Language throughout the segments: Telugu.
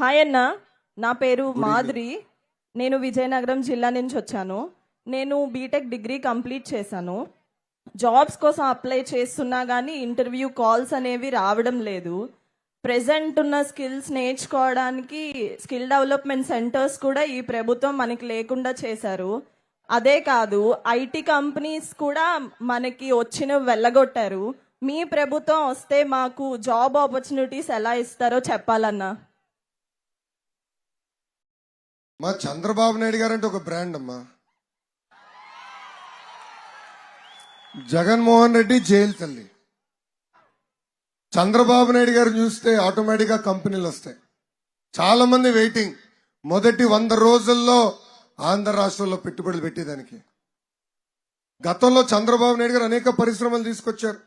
హాయ్ అన్న. నా పేరు మాధురి. నేను విజయనగరం జిల్లా నుంచి వచ్చాను. నేను బీటెక్ డిగ్రీ కంప్లీట్ చేశాను. జాబ్స్ కోసం అప్లై చేస్తున్నా కానీ ఇంటర్వ్యూ కాల్స్ అనేవి రావడం లేదు. ప్రెసెంట్ ఉన్న స్కిల్స్ నేర్చుకోవడానికి స్కిల్ డెవలప్మెంట్ సెంటర్స్ కూడా ఈ ప్రభుత్వం మనకి లేకుండా చేశారు. అదే కాదు ఐటీ కంపెనీస్ కూడా మనకి వచ్చిన వెళ్ళగొట్టారు. మీ ప్రభుత్వం వస్తే మాకు జాబ్ ఆపర్చునిటీస్ ఎలా ఇస్తారో చెప్పాలన్నా. మా చంద్రబాబు నాయుడు గారు అంటే ఒక బ్రాండ్ అమ్మా. జగన్మోహన్ రెడ్డి జైలు తల్లి. చంద్రబాబు నాయుడు గారు చూస్తే ఆటోమేటిక్గా కంపెనీలు వస్తాయి. చాలా మంది వెయిటింగ్ మొదటి వంద రోజుల్లో ఆంధ్ర రాష్ట్రంలో పెట్టుబడులు పెట్టేదానికి. గతంలో చంద్రబాబు నాయుడు గారు అనేక పరిశ్రమలు తీసుకొచ్చారు.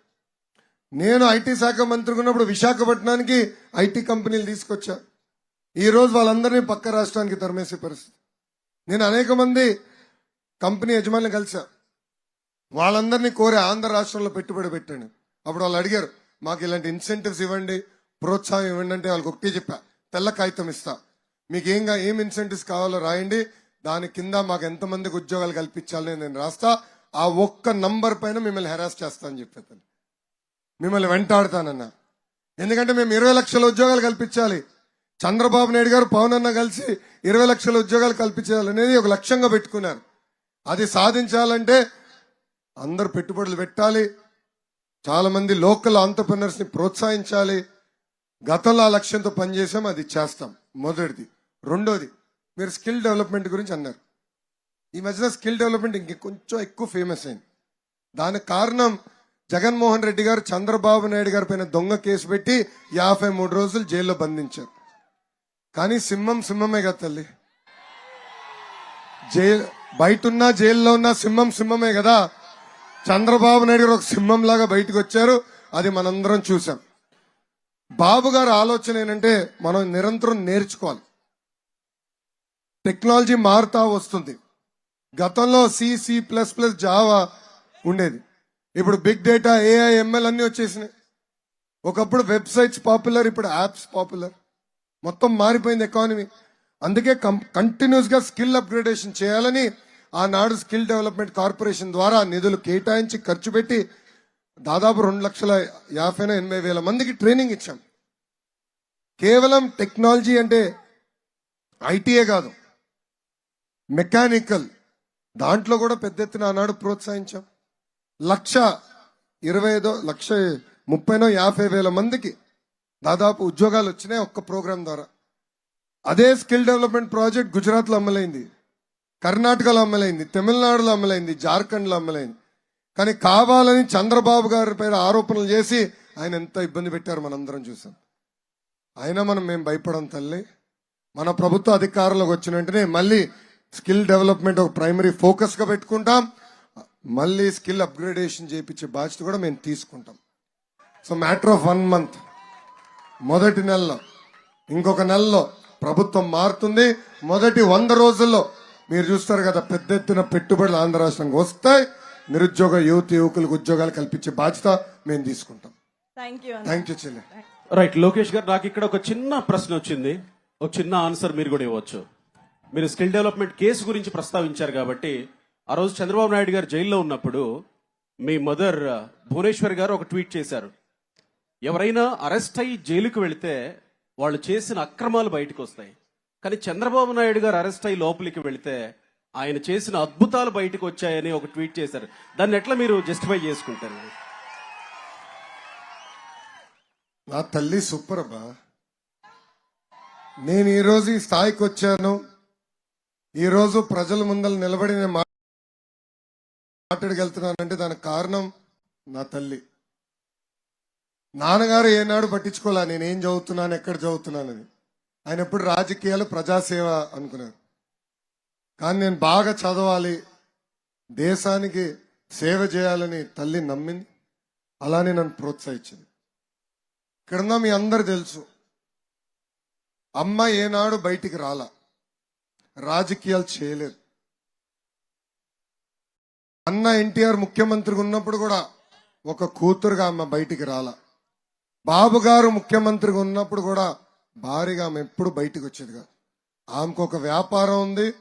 నేను ఐటీ శాఖ మంత్రిగా ఉన్నప్పుడు విశాఖపట్నానికి ఐటీ కంపెనీలు తీసుకొచ్చా ఈ రోజు వాళ్ళందరినీ పక్క రాష్ట్రానికి తరిమేసే పరిస్థితి. నేను అనేక మంది కంపెనీ యజమానులు కలిసా. వాళ్ళందరినీ కోరి ఆంధ్ర రాష్ట్రంలో పెట్టుబడి పెట్టండి. అప్పుడు వాళ్ళు అడిగారు మాకు ఇలాంటి ఇన్సెంటివ్స్ ఇవ్వండి ప్రోత్సాహం ఇవ్వండి అంటే వాళ్ళకి ఒకటే చెప్పా తెల్ల కాగితం ఇస్తా. మీకు ఏం ఏం ఇన్సెంటివ్స్ కావాలో రాయండి. దాని కింద మాకు ఎంతమందికి ఉద్యోగాలు కల్పించాలని నేను రాస్తా. ఆ ఒక్క నంబర్ పైన మిమ్మల్ని హెరాస్ చేస్తా అని చెప్పేది. మిమ్మల్ని వెంటాడుతానన్నా. ఎందుకంటే మేము ఇరవై లక్షల ఉద్యోగాలు కల్పించాలి. చంద్రబాబు నాయుడు గారు పవన్ అన్న కలిసి ఇరవై లక్షల ఉద్యోగాలు కల్పించాలనేది ఒక లక్ష్యంగా పెట్టుకున్నారు. అది సాధించాలంటే అందరు పెట్టుబడులు పెట్టాలి. చాలా మంది లోకల్ ఆంటర్ప్రినర్స్ని ప్రోత్సహించాలి. గతంలో ఆ లక్ష్యంతో పనిచేసాం అది చేస్తాం. మొదటిది. రెండోది మీరు స్కిల్ డెవలప్మెంట్ గురించి అన్నారు. ఈ మధ్యన స్కిల్ డెవలప్మెంట్ ఇంక కొంచెం ఎక్కువ ఫేమస్ అయింది. దానికి కారణం జగన్మోహన్ రెడ్డి గారు చంద్రబాబు నాయుడు గారి పైన దొంగ కేసు పెట్టి యాభై మూడు రోజులు జైల్లో బంధించారు. కానీ సింహం సింహమే కదా తల్లి. జైలు బయట ఉన్న జైల్లో ఉన్న సింహం సింహమే కదా. చంద్రబాబు నాయుడు గారు ఒక సింహం లాగా బయటకు వచ్చారు. అది మనందరం చూసాం. బాబు గారు ఆలోచన ఏంటంటే మనం నిరంతరం నేర్చుకోవాలి. టెక్నాలజీ మారుతా వస్తుంది. గతంలో సిసి ప్లస్ ప్లస్ జావా ఉండేది. ఇప్పుడు బిగ్ డేటా ఏఐ ఎంఎల్ అన్ని వచ్చేసినాయి. ఒకప్పుడు వెబ్సైట్స్ పాపులర్ ఇప్పుడు యాప్స్ పాపులర్. మొత్తం మారిపోయింది ఎకానమీ అందుకే కంటిన్యూస్గా స్కిల్ అప్గ్రేడేషన్ చేయాలని ఆనాడు స్కిల్ డెవలప్మెంట్ కార్పొరేషన్ ద్వారా నిధులు కేటాయించి ఖర్చు పెట్టి దాదాపు రెండు లక్షల యాభై ఎనభై వేల మందికి ట్రైనింగ్ ఇచ్చాం. కేవలం టెక్నాలజీ అంటే ఐటీఏ కాదు. మెకానికల్ దాంట్లో కూడా పెద్ద ఎత్తున ఆనాడు ప్రోత్సహించాం. లక్ష ఇరవై ఐదో లక్ష ముప్పైనో యాభై వేల మందికి దాదాపు ఉద్యోగాలు వచ్చినాయి ఒక్క ప్రోగ్రాం ద్వారా. అదే స్కిల్ డెవలప్మెంట్ ప్రాజెక్ట్ గుజరాత్లో అమలైంది. కర్ణాటకలో అమలైంది. తమిళనాడులో అమలైంది. జార్ఖండ్లో అమలైంది. కానీ కావాలని చంద్రబాబు గారి పైన ఆరోపణలు చేసి ఆయన ఎంత ఇబ్బంది పెట్టారు మనందరం చూసాం. అయినా మనం మేము భయపడం తల్లి? మన ప్రభుత్వ అధికారంలోకి వచ్చిన వెంటనే మళ్ళీ స్కిల్ డెవలప్మెంట్ ఒక ప్రైమరీ ఫోకస్గా పెట్టుకుంటాం. మళ్ళీ స్కిల్ అప్గ్రేడేషన్ చేయించే బాధ్యత కూడా మేము తీసుకుంటాం. So matter of one month. మొదటి నెలలో ఇంకొక నెలలో ప్రభుత్వం మారుతుంది. మొదటి వంద రోజుల్లో మీరు చూస్తారు కదా పెద్ద ఎత్తున పెట్టుబడులు ఆంధ్ర రాష్ట్రానికి వస్తాయి. నిరుద్యోగ యువత యువకులకు ఉద్యోగాలు కల్పించే బాధ్యత మేము తీసుకుంటాం. థ్యాంక్ యూ అన్న థ్యాంక్ యూ చెల్లి. రైట్ లోకేష్ గారు నాకు ఇక్కడ ఒక చిన్న ప్రశ్న వచ్చింది. ఒక చిన్న ఆన్సర్ మీరు కూడా ఇవ్వచ్చు. మీరు స్కిల్ డెవలప్మెంట్ కేసు గురించి ప్రస్తావించారు కాబట్టి ఆ రోజు చంద్రబాబు నాయుడు గారు జైల్లో ఉన్నప్పుడు మీ మదర్ భువనేశ్వర్ గారు ఒక ట్వీట్ చేశారు. ఎవరైనా అరెస్ట్ అయ్యి జైలుకు వెళితే వాళ్ళు చేసిన అక్రమాలు బయటకు వస్తాయి. కానీ చంద్రబాబు నాయుడు గారు అరెస్ట్ అయ్యి లోపలికి వెళితే ఆయన చేసిన అద్భుతాలు బయటకు వచ్చాయని ఒక ట్వీట్ చేశారు. దాన్ని ఎట్లా మీరు జస్టిఫై చేసుకుంటారు? నా తల్లి సూపర్ అబ్బా నేను ఈరోజు ఈ స్థాయికి వచ్చాను. ఈ రోజు ప్రజల ముందర నిలబడి నేను మాట్లాడగలుగుతున్నానంటే దానికి కారణం నా తల్లి. నాన్నగారు ఏనాడు పట్టించుకోలే నేను ఏం చదువుతున్నాను ఎక్కడ చదువుతున్నానని ఆయన ఎప్పుడు రాజకీయాలు ప్రజాసేవ అనుకున్నారు. కానీ నేను బాగా చదవాలి దేశానికి సేవ చేయాలని తల్లి నమ్మింది. అలానే నన్ను ప్రోత్సహించింది. ఇక్కడున్న మీ అందరు తెలుసు అమ్మ ఏనాడు బయటికి రాలా. రాజకీయాలు చేయలేదు. అన్న ఎన్టీఆర్ ముఖ్యమంత్రిగా ఉన్నప్పుడు కూడా ఒక కూతురుగా అమ్మ బయటికి రాలా. బాబు గారు ముఖ్యమంత్రిగా ఉన్నప్పుడు కూడా భారీగా ఆమె ఎప్పుడు బయటికి వచ్చేది కాదు. ఆమెకు ఒక వ్యాపారం ఉంది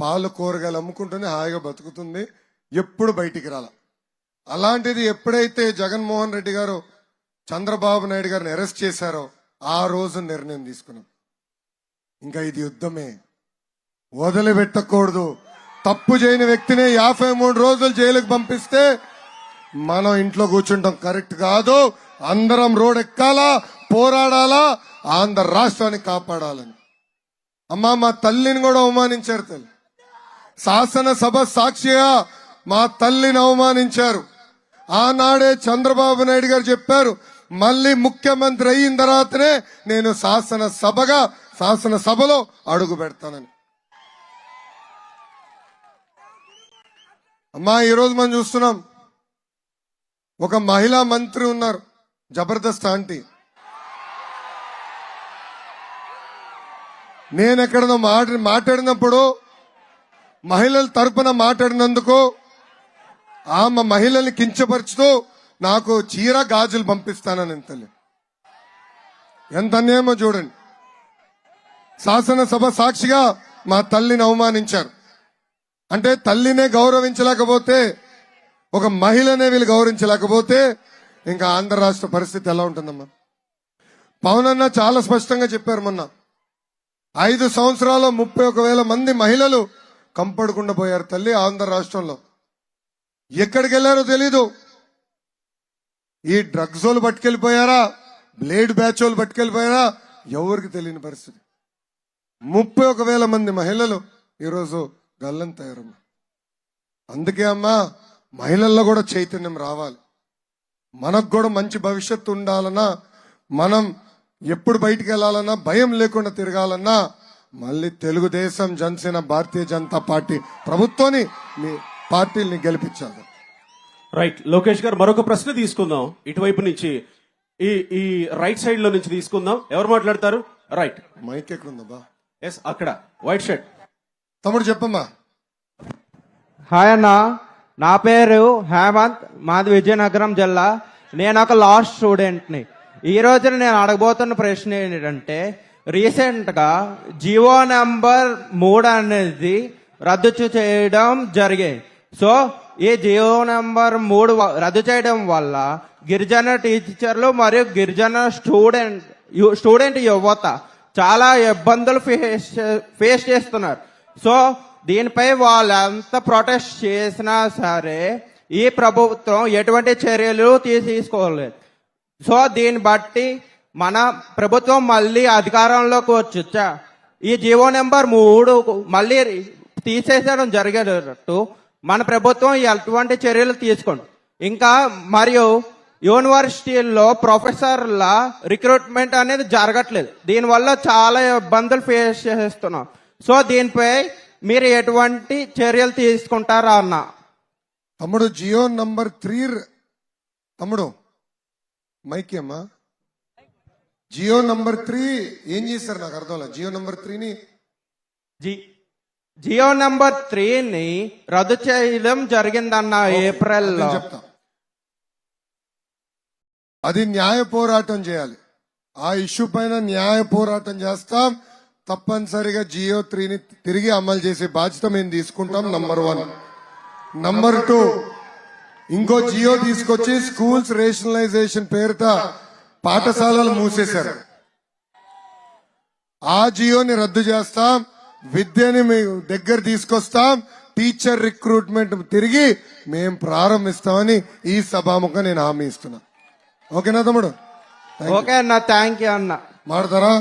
పాలు కూరగాయలు అమ్ముకుంటుంది హాయిగా బతుకుతుంది ఎప్పుడు బయటికి రాల. అలాంటిది ఎప్పుడైతే జగన్మోహన్ రెడ్డి గారు చంద్రబాబు నాయుడు గారిని అరెస్ట్ చేశారో ఆ రోజు నిర్ణయం తీసుకున్నాం. ఇంకా ఇది యుద్ధమే. వదిలిపెట్టకూడదు. తప్పు చేయని వ్యక్తిని యాభై మూడు రోజులు జైలుకు పంపిస్తే మనం ఇంట్లో కూర్చుంటాం. కరెక్ట్ కాదు. అందరం రోడ్ ఎక్కాలా పోరాడాలా ఆంధ్ర రాష్ట్రాన్ని కాపాడాలని. అమ్మా మా తల్లిని కూడా అవమానించారు తల్లి. శాసనసభ సాక్షిగా మా తల్లిని అవమానించారు. ఆనాడే చంద్రబాబు నాయుడు గారు చెప్పారు మళ్ళీ ముఖ్యమంత్రి అయిన తర్వాతనే నేను శాసనసభగా శాసనసభలో అడుగు పెడతానని. అమ్మా ఈరోజు మనం చూస్తున్నాం ఒక మహిళా మంత్రి ఉన్నారు. జబర్దస్త్ ఆంటీ. నేను ఎక్కడనో మాట మాట్లాడినప్పుడు మహిళల తరపున మాట్లాడినందుకు ఆమె మహిళల్ని కించపరుచుతూ నాకు చీర గాజులు పంపిస్తానని తల్లి. ఎంత అన్యాయమో చూడండి. శాసనసభ సాక్షిగా మా తల్లిని అవమానించారు. అంటే తల్లినే గౌరవించలేకపోతే ఒక మహిళనే వీళ్ళు గౌరవించలేకపోతే ఇంకా ఆంధ్ర రాష్ట్ర పరిస్థితి ఎలా ఉంటుందమ్మా? పవన్ అన్న చాలా స్పష్టంగా చెప్పారు మొన్న. ఐదు సంవత్సరాల్లో ముప్పై ఒక వేల మంది మహిళలు కంపడకుండా పోయారు తల్లి ఆంధ్ర రాష్ట్రంలో. ఎక్కడికి వెళ్ళారో తెలీదు. ఈ డ్రగ్స్ వాళ్ళు పట్టుకెళ్ళిపోయారా? బ్లేడ్ బ్యాచ్ వాళ్ళు పట్టుకెళ్ళిపోయారా? ఎవరికి తెలియని పరిస్థితి. ముప్పై ఒక వేల మంది మహిళలు ఈరోజు గల్లంతయ్యారమ్మా అందుకే అమ్మా మహిళల్లో కూడా చైతన్యం రావాలి. మనకు కూడా మంచి భవిష్యత్తు ఉండాలన్నా మనం ఎప్పుడు బయటికి వెళ్ళాలన్నా భయం లేకుండా తిరగాలన్నా మళ్ళీ తెలుగుదేశం జనసేన భారతీయ జనతా పార్టీ ప్రభుత్వాన్ని మీ పార్టీని గెలిపించాలి. రైట్. లోకేష్ గారు మరొక ప్రశ్న తీసుకుందాం. ఇటువైపు నుంచి ఈ ఈ రైట్ సైడ్లో నుంచి తీసుకుందాం. ఎవరు మాట్లాడతారు? రైట్. మైక్ ఎక్కడుందబ్బా? ఎస్ అక్కడ. White shirt. తమ్ముడు చెప్పమ్మా. హాయ్ అన్న. నా పేరు హేమంత్ మాది విజయనగరం జిల్లా. నేను ఒక లా స్టూడెంట్ని ఈ రోజున నేను అడగబోతున్న ప్రశ్న ఏంటంటే రీసెంట్గా జియో నెంబర్ మూడు అనేది రద్దు చేయడం జరిగింది. సో ఈ జియో నెంబర్ మూడు రద్దు చేయడం వల్ల గిరిజన టీచర్లు మరియు గిరిజన స్టూడెంట్ స్టూడెంట్ యువత చాలా ఇబ్బందులు ఫేస్ ఫేస్ చేస్తున్నారు. సో దీనిపై వాళ్ళు ఎంత ప్రొటెస్ట్ చేసినా సరే ఈ ప్రభుత్వం ఎటువంటి చర్యలు తీసుకోలేదు. సో దీన్ని బట్టి మన ప్రభుత్వం మళ్ళీ అధికారంలోకి వచ్చొచ్చా ఈ జీవో నెంబర్ మూడు మళ్ళీ తీసేసడం జరిగేటట్టు మన ప్రభుత్వం ఎటువంటి చర్యలు తీసుకోండి ఇంకా మరియు యూనివర్సిటీల్లో ప్రొఫెసర్ల రిక్రూట్మెంట్ అనేది జరగట్లేదు. దీనివల్ల చాలా ఇబ్బందులు ఫేస్ చేస్తున్నాం. సో దీనిపై మీరు ఎటువంటి చర్యలు తీసుకుంటారా అన్న? తమ్ముడు జియో నంబర్ త్రీ తమ్ముడు మైక్ అమ్మా జియో నంబర్ త్రీ ఏం చేశారు? నాకు అర్థం జియో నంబర్ త్రీని జి జియో నెంబర్ త్రీని రద్దు చేయడం జరిగిందన్న ఏప్రిల్లో. నేను చెప్తా. అది న్యాయ పోరాటం చేయాలి. ఆ ఇష్యూ పైన న్యాయ పోరాటం చేస్తాం. తప్పనిసరిగా జియో త్రీని తిరిగి అమలు చేసే బాధ్యత మేము తీసుకుంటాం నంబర్ వన్ నంబర్ టూ ఇంకో జియో తీసుకొచ్చి స్కూల్స్ రేషనలైజేషన్ పేరుత పాఠశాలలు మూసేశారు. ఆ జియోని రద్దు చేస్తాం విద్యని మీ దగ్గర తీసుకొస్తాం టీచర్ రిక్రూట్మెంట్ తిరిగి మేం ప్రారంభిస్తామని ఈ సభాముఖం నేను హామీ ఇస్తున్నా. ఓకేనా తమ్ముడు? ఓకే అన్న థ్యాంక్ యూ అన్న. మాడతారా